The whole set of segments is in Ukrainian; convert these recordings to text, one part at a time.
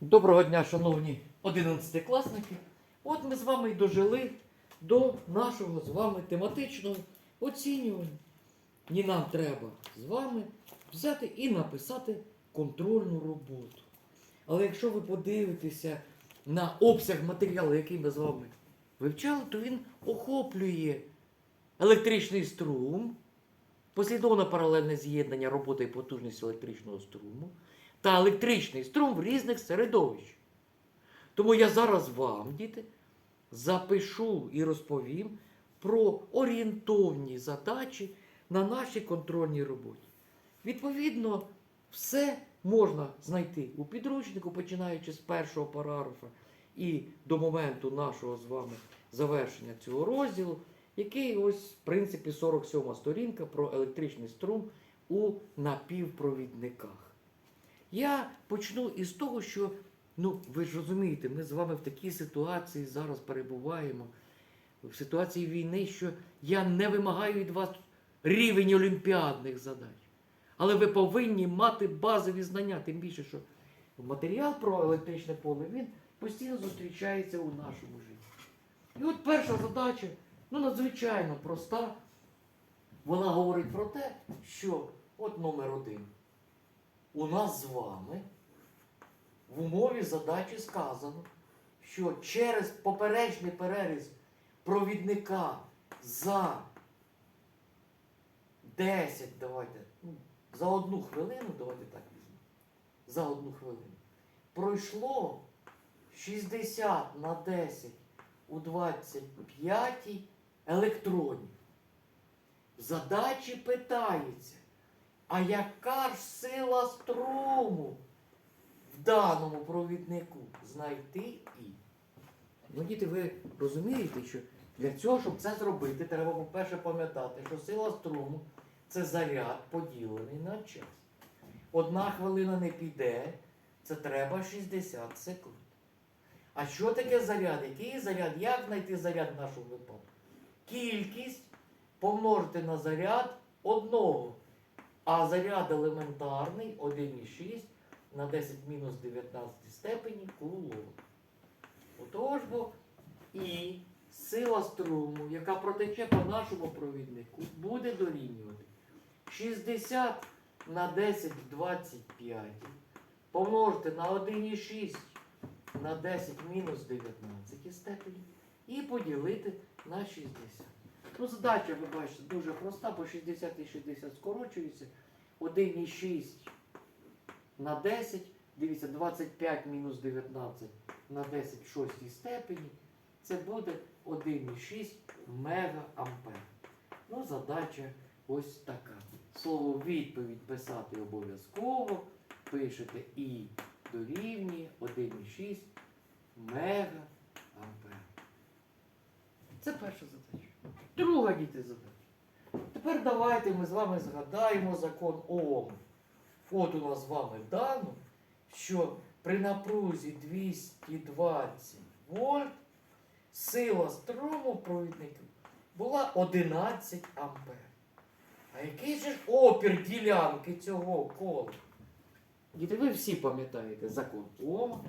Доброго дня, шановні 11-класники. От ми з вами й дожили до нашого з вами тематичного оцінювання. І нам треба з вами взяти і написати контрольну роботу. Але якщо ви подивитеся на обсяг матеріалу, який ми з вами вивчали, то він охоплює електричний струм, послідовне паралельне з'єднання роботи і потужності електричного струму та електричний струм в різних середовищах. Тому я зараз вам, діти, запишу і розповім про орієнтовні задачі на нашій контрольній роботі. Відповідно, все можна знайти у підручнику, починаючи з першого параграфа і до моменту нашого з вами завершення цього розділу, який ось, в принципі, 47 сторінка про електричний струм у напівпровідниках. Я почну із того, що, ну, ви ж розумієте, ми з вами в такій ситуації зараз перебуваємо, в ситуації війни, що я не вимагаю від вас рівень олімпіадних задач. Але ви повинні мати базові знання, тим більше, що матеріал про електричне поле він постійно зустрічається у нашому житті. І от перша задача, ну, надзвичайно проста. Вона говорить про те, що от номер один. У нас з вами в умові задачі сказано, що через поперечний переріз провідника за 10, давайте, ну, за одну хвилину, давайте так візьмемо, за одну хвилину, пройшло 60 на 10 у 25 електронів. В задачі питається, а яка ж сила струму в даному провіднику знайти і? Ну, діти, ви розумієте, що для цього, щоб це зробити, треба, по-перше, пам'ятати, що сила струму це заряд поділений на час. Одна хвилина не піде, це треба 60 секунд. А що таке заряд? Який заряд? Як знайти заряд в нашому випадку? Кількість помножити на заряд одного. А заряд елементарний 1,6 на 10 мінус 19 степені кулон. Отож бо і сила струму, яка протече по нашому провіднику, буде дорівнювати 60 на 10 в 25 помножити на 1,6 на 10 мінус 19 степені і поділити на 60. Ну, задача, ви бачите, дуже проста, бо 60 і 60 скорочуються. 1,6 на 10. Дивіться, 25 мінус 19 на 10 в шостій степені. Це буде 1,6 мегаампер. Ну, задача ось така. Слово відповідь писати обов'язково. Пишете і дорівнює 1,6 мегаампер. Це перша задача. Друга діти задача. Тепер давайте ми з вами згадаємо закон Ома. От у нас з вами дано, що при напрузі 220 вольт сила струму провідників була 11 ампер. А який же ж опір ділянки цього кола? Діти, ви всі пам'ятаєте закон Ома,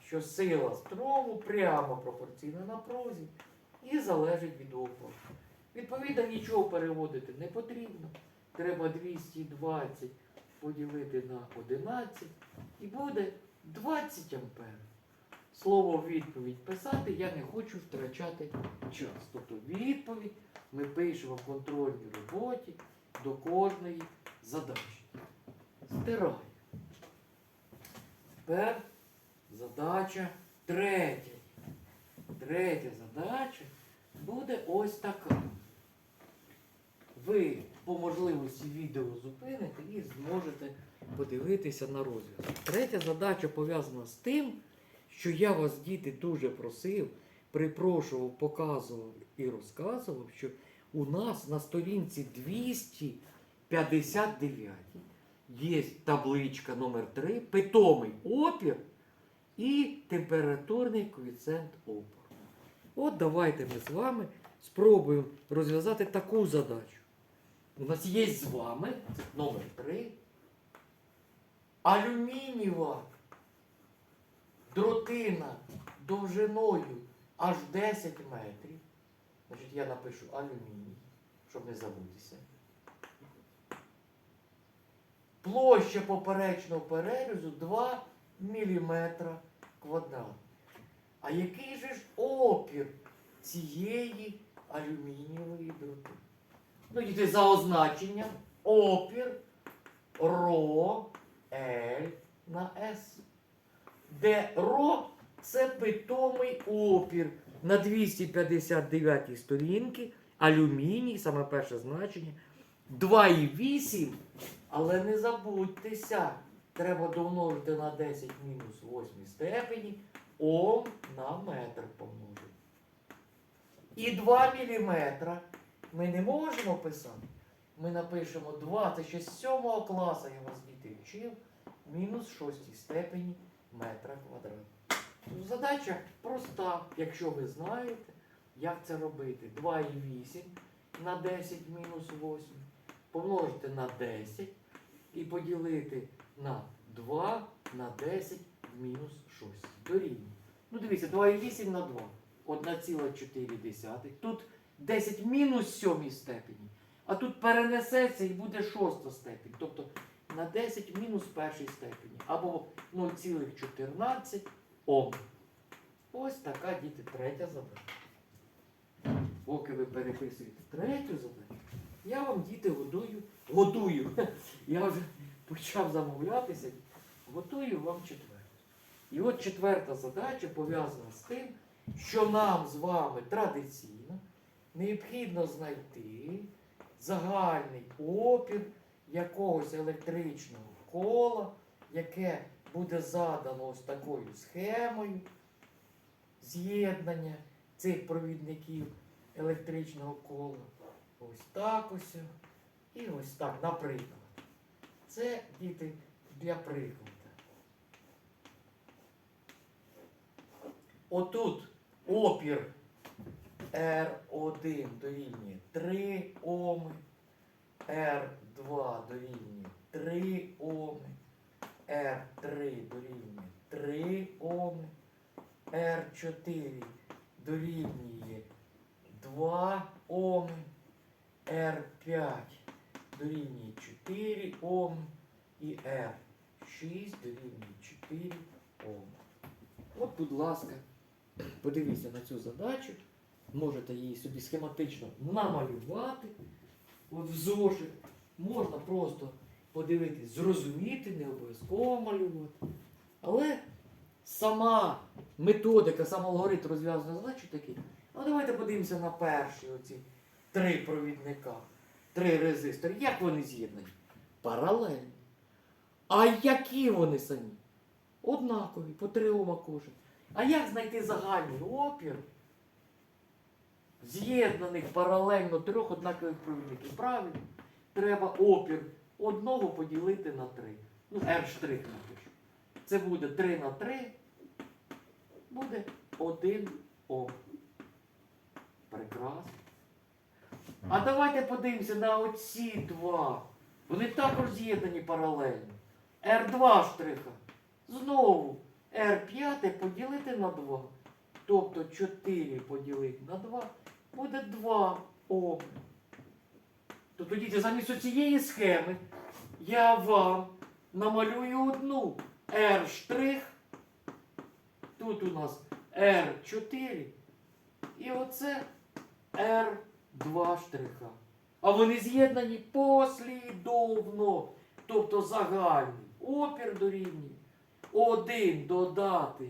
що сила струму прямо пропорційна напрузі і залежить від опору. Відповідно, нічого переводити не потрібно. Треба 220 поділити на 11 і буде 20 ампер. Слово відповідь писати я не хочу втрачати час. Тобто відповідь ми пишемо в контрольній роботі до кожної задачі. Стираю. Тепер задача третя. Третя задача буде ось така. Ви по можливості відео зупините і зможете подивитися на розв'язок. Третя задача пов'язана з тим, що я вас, діти, дуже просив, припрошував, показував і розказував, що у нас на сторінці 259 є табличка номер 3 питомий опір і температурний коефіцієнт опору. От давайте ми з вами спробуємо розв'язати таку задачу. У нас є з вами номер 3. Алюмінієва дротина довжиною аж 10 метрів. Значить, я напишу алюміній, щоб не забутися. Площа поперечного перерізу 2 мм квадрат. А який же ж опір цієї алюмінієвої дроти? Ну, діти, за означенням опір ро L на S. Де ро це питомий опір на 259 сторінки, алюміній, саме перше значення, 2,8, але не забудьтеся, треба домножити на 10 мінус 8 степені, Ом на метр помножити. І 2 міліметра ми не можемо писати. Ми напишемо 2, це ще з 7 класу я вас діти вчив, мінус 6 степені метра квадратного. Ну, Задача проста, якщо ви знаєте, як це робити. 2,8 на 10 мінус 8 помножити на 10 і поділити на 2 на 10 в мінус 6. Дорівнює. Ну дивіться, 2,8 на 2. 1,4. Тут 10 мінус 7 степені. А тут перенесеться і буде шоста степень. Тобто на 10 мінус першій степені. Або 0,14 Ом. Ось така діти третя задача. Поки ви переписуєте третю задачу, я вам діти годую. Годую. Я вже почав замовлятися. Готую вам четверту. І от четверта задача пов'язана з тим, що нам з вами традиційно необхідно знайти загальний опір якогось електричного кола, яке буде задано ось такою схемою з'єднання цих провідників електричного кола. Ось так ось. І ось так, наприклад. Це діти для прикладу. Отут опір R1 дорівнює 3 Оми, R2 дорівнює 3 Оми, R3 дорівнює 3 Оми, R4 дорівнює 2 Оми, R5 дорівнює 4 Оми. І R6 дорівнює 4 Оми. От, будь ласка, подивіться на цю задачу. Можете її собі схематично намалювати. От в зошит. Можна просто подивитись, зрозуміти, не обов'язково малювати. Але сама методика, сам алгоритм розв'язання задачі такий. Ну давайте подивимося на перші оці три провідника, три резистори. Як вони з'єднані? Паралельно. А які вони самі? Однакові, по три ома кожен. А як знайти загальний опір з'єднаних паралельно трьох однакових провідників? Правильно, треба опір одного поділити на три. Ну, R штрих напишу. Це буде 3 на 3, буде 1 Ом. Прекрасно. А давайте подивимося на оці два. Вони також з'єднані паралельно. R2 штриха. Знову R5 поділити на 2. Тобто 4 поділити на 2 буде 2 Ом. Тобто, діти, замість цієї схеми я вам намалюю одну R штрих. Тут у нас R4. І оце R2 штриха. А вони з'єднані послідовно. Тобто загальний опір дорівнює 1 додати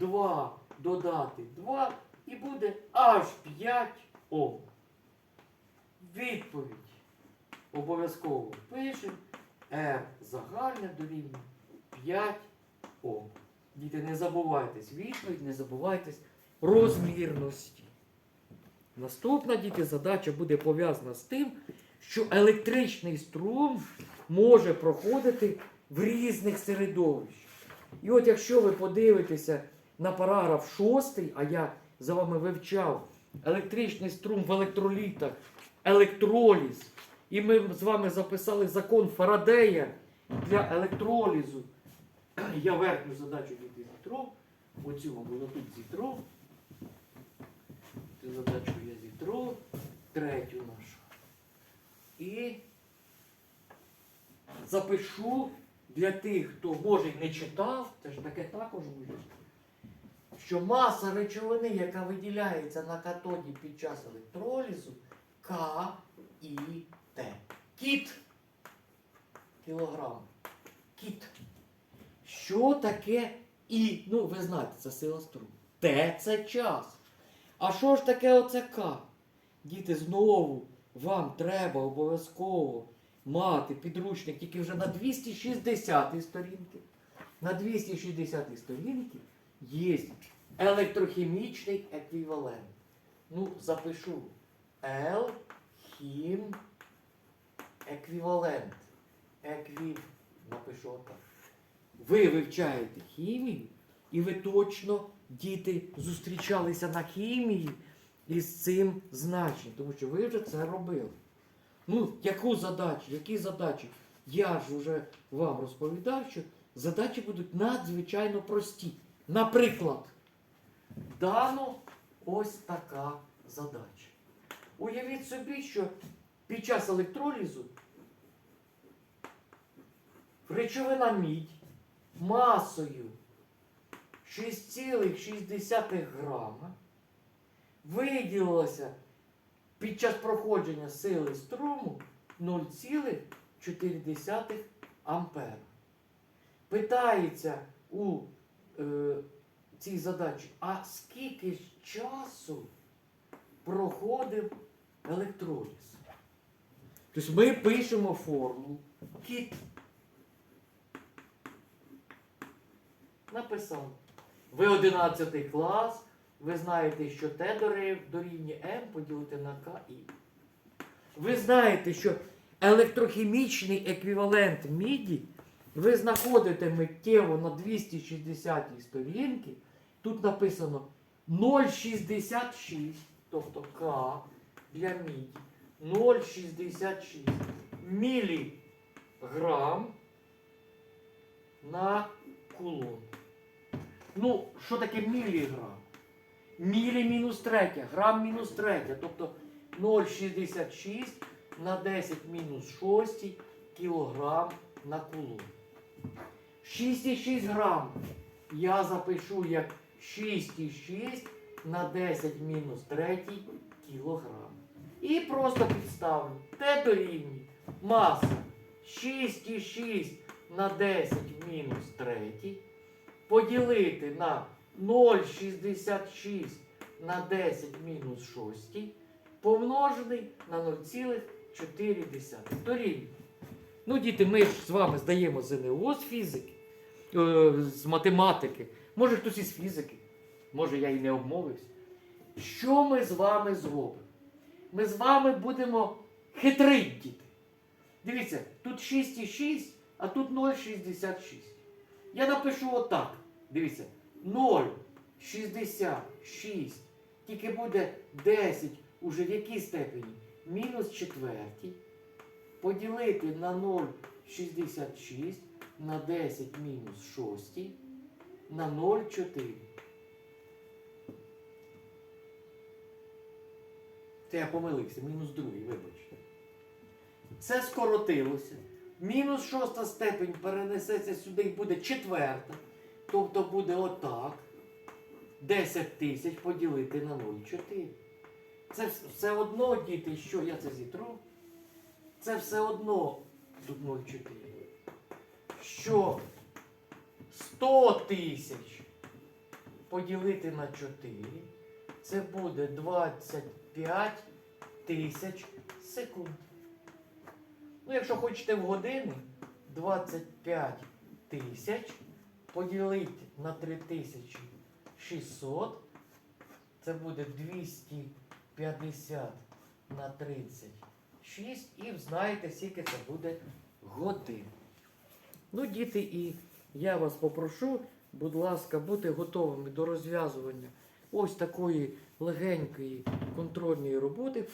2 додати 2 і буде аж 5 Ом. Відповідь обов'язково пишемо R загальне дорівнює 5 Ом. Діти, не забувайтесь відповідь, не забувайтесь розмірності. Наступна діти задача буде пов'язана з тим, що електричний струм може проходити в різних середовищах. І от якщо ви подивитеся на параграф 6, а я за вами вивчав електричний струм в електролітах, електроліз, і ми з вами записали закон Фарадея для електролізу. Я верхню задачу діти зітру, оцю воно тут зітру. Цю задачку я зітру, третю нашу. І запишу для тих, хто може не читав, це ж таке також може, що маса речовини, яка виділяється на катоді під час електролізу, К і Т. Кіт. Кілограм. Кіт. Що таке І? Ну, ви знаєте, це сила струму. Т це час. А що ж таке оце К? Діти, знову вам треба обов'язково мати підручник тільки вже на 260 сторінки. На 260 сторінки є електрохімічний еквівалент. Ну, запишу Л хім еквівалент. Еквів, напишу отак. Ви вивчаєте хімію, і ви точно, діти, зустрічалися на хімії із цим значенням, тому що ви вже це робили. Ну, яку задачу, які задачі? Я ж вже вам розповідав, що задачі будуть надзвичайно прості. Наприклад, дано ось така задача. Уявіть собі, що під час електролізу речовина мідь масою 6,6 грама виділилася під час проходження сили струму 0,4 ампера. Питається у е, цій задачі, а скільки ж часу проходив електроліз? Тобто ми пишемо формулу кіт. Написав. Ви 11 клас, ви знаєте, що Т дорів- дорівнює М поділити на К і. Ви знаєте, що електрохімічний еквівалент міді ви знаходите миттєво на 260 сторінці. Тут написано 0,66, тобто К для міді. 0,66 міліграм на кулон. Ну, що таке міліграм? Мілі мінус третя, грам мінус третя, тобто 0,66 на 10 мінус 6 кілограм на кулон. 6,6 грам я запишу як 6,6 на 10 мінус 3 кілограм. І просто підставлю. Т дорівнює маса 6,6 на 10 мінус 3 поділити на 0,66 на 10 мінус 6 помножений на 0,4. Дорівнює. Ну, діти, ми ж з вами здаємо ЗНО з фізики, е, з математики, може хтось із фізики, може я і не обмовився. Що ми з вами зробимо? Ми з вами будемо хитрить. Дивіться, тут 6,6, а тут 0,66. Я напишу отак. Дивіться, 0,66. Тільки буде 10 уже в якій степені? Мінус четвертій. Поділити на 0,66 на 10 мінус 6 на 0,4. Це я помилився, мінус другий, вибачте. Це скоротилося. Мінус шоста степень перенесеться сюди і буде четверта. Тобто буде отак. 10 тисяч поділити на 0,4. Це все одно, діти, що я це зітру. Це все одно тут 0,4. Що 100 тисяч поділити на 4. Це буде 25 тисяч секунд. Ну, якщо хочете в години, 25 тисяч поділити на 3600, це буде 250 на 36 і знаєте, скільки це буде годин. Ну, діти, і я вас попрошу, будь ласка, бути готовими до розв'язування ось такої легенької контрольної роботи.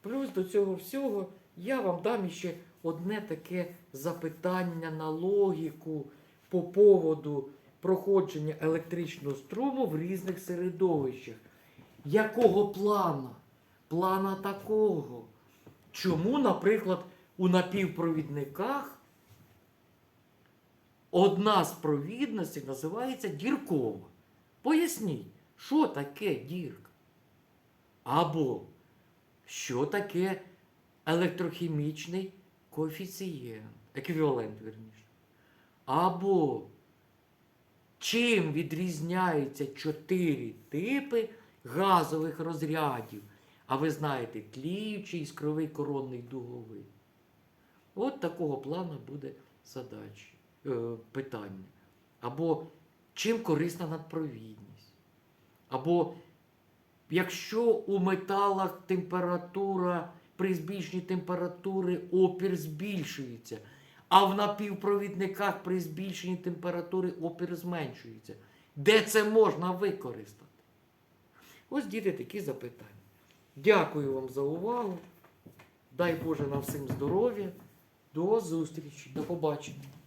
Плюс до цього всього я вам дам ще одне таке запитання на логіку по поводу проходження електричного струму в різних середовищах. Якого плана? Плана такого. Чому, наприклад, у напівпровідниках одна з провідностей називається діркова? Поясніть, що таке дірка? Або що таке електрохімічний коефіцієнт, еквівалент, верніше. Або чим відрізняються чотири типи газових розрядів. А ви знаєте, тліючий, іскровий, коронний, дуговий. От такого плану буде задача, питання. Або чим корисна надпровідність. Або якщо у металах температура при збільшенні температури опір збільшується, а в напівпровідниках при збільшенні температури опір зменшується. Де це можна використати? Ось діти такі запитання. Дякую вам за увагу. Дай Боже нам всім здоров'я. До зустрічі. До побачення.